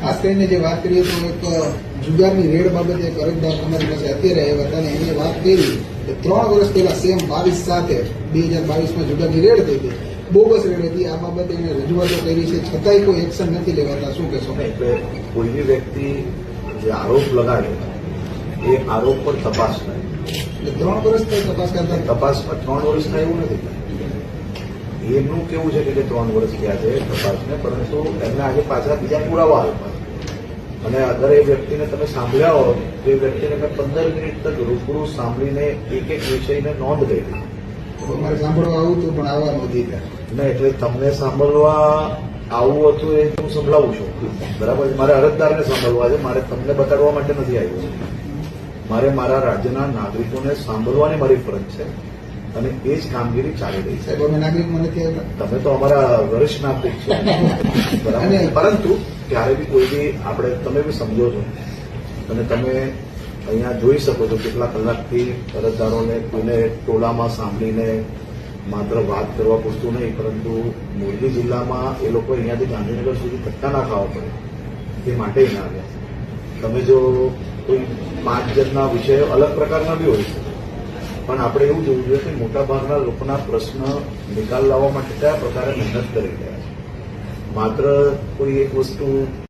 ખાસ કરીને જે વાત કરીએ તો એક જુગારની રેડ બાબતે એક અરજદાર તમારી પાસે અત્યારે આવ્યા હતા અને એને વાત કરી કે ત્રણ વર્ષ પહેલા સેમ બાવીસ સાથે બે હજાર બાવીસમાં જુગારની રેડ થઈ હતી બોગસ રેડ હતી. આ બાબતે એને રજૂઆતો કરી છે. છતાંય કોઈ એક્શન નથી લેવાતા. શું કહેશો? એટલે કોઈ બી વ્યક્તિ જે આરોપ લગાડે એ આરોપ પર તપાસ થાય. એટલે ત્રણ વર્ષથી તપાસ કરતા તપાસમાં ત્રણ વર્ષ થાય એવું નથી એમનું કેવું છે કે ત્રણ વર્ષ થયા છે તપાસને પરંતુ એમને આજે પાછા બીજા પુરાવા આપ્યા અને અગર એ વ્યક્તિને તમે સાંભળ્યા હો તો એ વ્યક્તિને મેં પંદર મિનિટ તક રૂબરૂ સાંભળીને એક એક વિષયને નોંધ કરી અમારે સાંભળવા આવું હતું પણ આવવા નહોતી ના એટલે તમને સાંભળવા આવું હતું એ હું સંભળાવું છું. બરાબર? છે? મારે અરજદારને સાંભળવા છે. મારે તમને બતાડવા માટે નથી આવ્યું. મારે મારા રાજ્યના નાગરિકોને સાંભળવાની મારી ફરજ છે. અને એ જ કામગીરી ચાલી રહી છે. સાહેબ અમે નાગરિક મને આવ્યા તમે તો અમારા વરિષ્ઠ નાગરિક છો. બરાબર. અને- પરંતુ ત્યારે બી કોઈ બી આપણે તમે બી સમજો છો અને તમે અહીંયા જોઈ શકો છો કેટલા કલાકથી અરજદારોને કોઈને ટોળામાં સાંભળીને માત્ર વાત કરવા પૂરતું નહીં પરંતુ મોરબી જિલ્લામાં એ લોકો અહીંયાથી ગાંધીનગર સુધી ધક્કા ના ખાવા પડે. તે માટે અહીંયા આવ્યા. તમે જો કોઈ પાંચ જણના વિષયો અલગ પ્રકારના બી હોય શકે પણ આપણે એવું જોવું જોઈએ કે મોટાભાગના લોકોના પ્રશ્ન નિકાલ લાવવા માટે કયા પ્રકારે મહેનત કરી રહ્યા છે? માત્ર કોઈ એક વસ્તુ